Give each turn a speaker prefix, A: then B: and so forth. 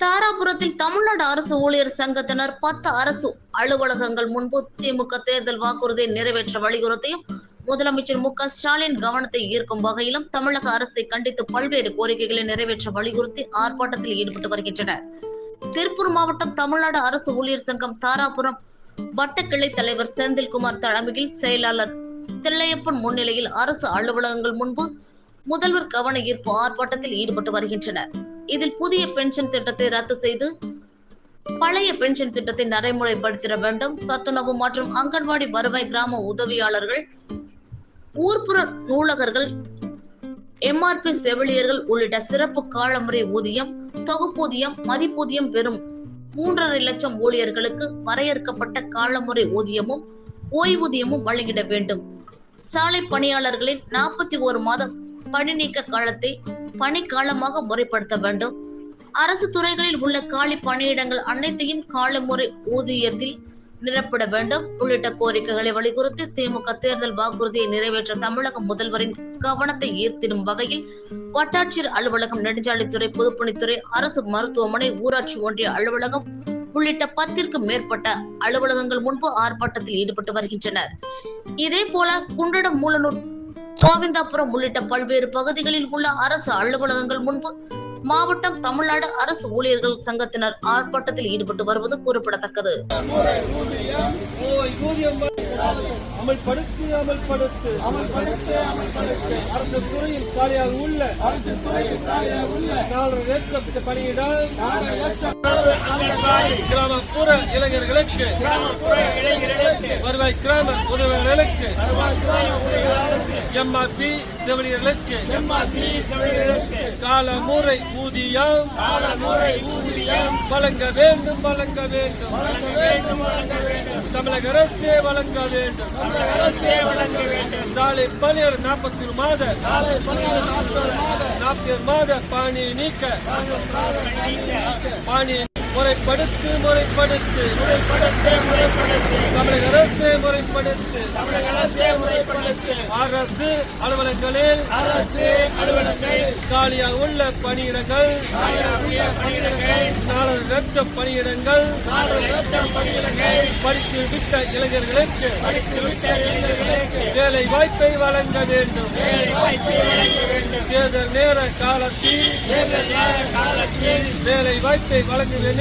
A: தாராபுரத்தில் தமிழ்நாடு அரசு ஊழியர் சங்கத்தினர் பத்து அரசு அலுவலகங்கள் முன்பு திமுக தேர்தல் வாக்குறுதியை நிறைவேற்ற வலியுறுத்தியும் முதலமைச்சர் மு க ஸ்டாலின் கவனத்தை ஈர்க்கும் வகையிலும் தமிழக அரசை கண்டித்து பல்வேறு கோரிக்கைகளை நிறைவேற்ற வலியுறுத்தி ஆர்ப்பாட்டத்தில் ஈடுபட்டு வருகின்றனர். திருப்பூர் மாவட்டம் தமிழ்நாடு அரசு ஊழியர் சங்கம் தாராபுரம் வட்டக்கிளை தலைவர் செந்தில்குமார் தலைமையில் செயலாளர் தில்லையப்பன் முன்னிலையில் அரசு அலுவலகங்கள் முன்பு முதல்வர் கவன ஈர்ப்பு ஆர்ப்பாட்டத்தில் ஈடுபட்டு வருகின்றனர். இதில் புதிய பென்ஷன் திட்டத்தை ரத்து செய்து பழைய பென்ஷன் திட்டத்தை நடைமுறைப்படுத்திட வேண்டும். சத்துணவு மற்றும் அங்கன்வாடி வருவாய் கிராம உதவியாளர்கள் ஊர்ப்புற நூலகர்கள் எம்ஆர்பி செவிலியர்கள் உள்ளிட்ட சிறப்பு காலமுறை ஊதியம் தொகுப்பூதியம் மதிப்பூதியம் பெறும் மூன்றரை லட்சம் ஊழியர்களுக்கு வரையறுக்கப்பட்ட காலமுறை ஊதியமும் ஓய்வூதியமும் வழங்கிட வேண்டும். சாலை பணியாளர்களின் நாற்பத்தி ஒரு மாதம் பணி நீக்க காலத்தை பணிக்காலமாக முறைப்படுத்த வேண்டும். அரசு துறைகளில் உள்ள காலி பணியிடங்கள் அனைத்தையும் காலமுறை ஊதியத்தில் நிரப்பிட வேண்டும். உள்ளிட்ட கோரிக்கைகளை வலியுறுத்தி திமுக தேர்தல் வாக்குறுதியை நிறைவேற்ற தமிழக முதல்வரின் கவனத்தை ஈர்த்திடும் வகையில் வட்டாட்சியர் அலுவலகம் நெடுஞ்சாலைத்துறை பொதுப்பணித்துறை அரசு மருத்துவமனை ஊராட்சி ஒன்றிய அலுவலகம் உள்ளிட்ட பத்திற்கும் மேற்பட்ட அலுவலகங்கள் முன்பு ஆர்ப்பாட்டத்தில் ஈடுபட்டு வருகின்றனர். இதே போல குண்டடம் மூலனூர் கோவிந்தாபுரம் உள்ளிட்ட பல்வேறு பகுதிகளில் உள்ள அரசு அலுவலகங்கள் முன்பு மாவட்டம் தமிழ்நாடு அரசு ஊழியர்கள் சங்கத்தினர் ஆர்ப்பாட்டத்தில் ஈடுபட்டு வருவது குறிப்பிடத்தக்கது.
B: அமல்படுத்து அமல்படுத்து. அமல்படுத்து அமல்படுத்து அரசு துறையில் காலியாக உள்ள அரசு துறையில் காலியாக உள்ள நாலரை லட்சம் பணியிடம் கிராமப்புற இளைஞர்களுக்கு கிராமப்புற இளைஞர்களுக்கு வருவாய் கிராம உதவிகளுக்கு வருவாய் கிராம எம்ஆர்பி செவிலியர்களுக்கு எம்ஆர்பி செவிலியர்களுக்கு காலமுறை ஊதியம் காலமுறை ஊதியம் வழங்க வேண்டும் வழங்க வேண்டும். வழங்க வேண்டும் வழங்க வேண்டும். தமிழக அரசே வழங்க வேண்டும். தமிழக அரசே வழங்க வேண்டும். சாலை பணியர் நாற்பத்தி ஒரு மாத சாலை பணியர் நாற்பது மாத. நாற்பது மாத பாணி நீக்க. பாணி முறைப்படுத்து முறைப்படுத்து. முறைப்படுத்து முறைப்படுத்து. தமிழக அரசே முறைப்படுத்து. தமிழக அரசே முறைப்படுத்து. அரசு அலுவலகங்களில் அரசு அலுவலகங்கள் காலியாக உள்ள பணியிடங்கள் நாலரை லட்சம் பணியிடங்கள் நாலரை லட்சம் பணியிடங்கள் படித்து விட்ட இளைஞர்களுக்கு படித்து விட்ட இளைஞர்களுக்கு வேலை வாய்ப்பை வழங்க வேண்டும். தேர்தல் நேர காலத்தில் தேர்தல் நேர காலத்தில் வேலை வாய்ப்பை வழங்க வேண்டும்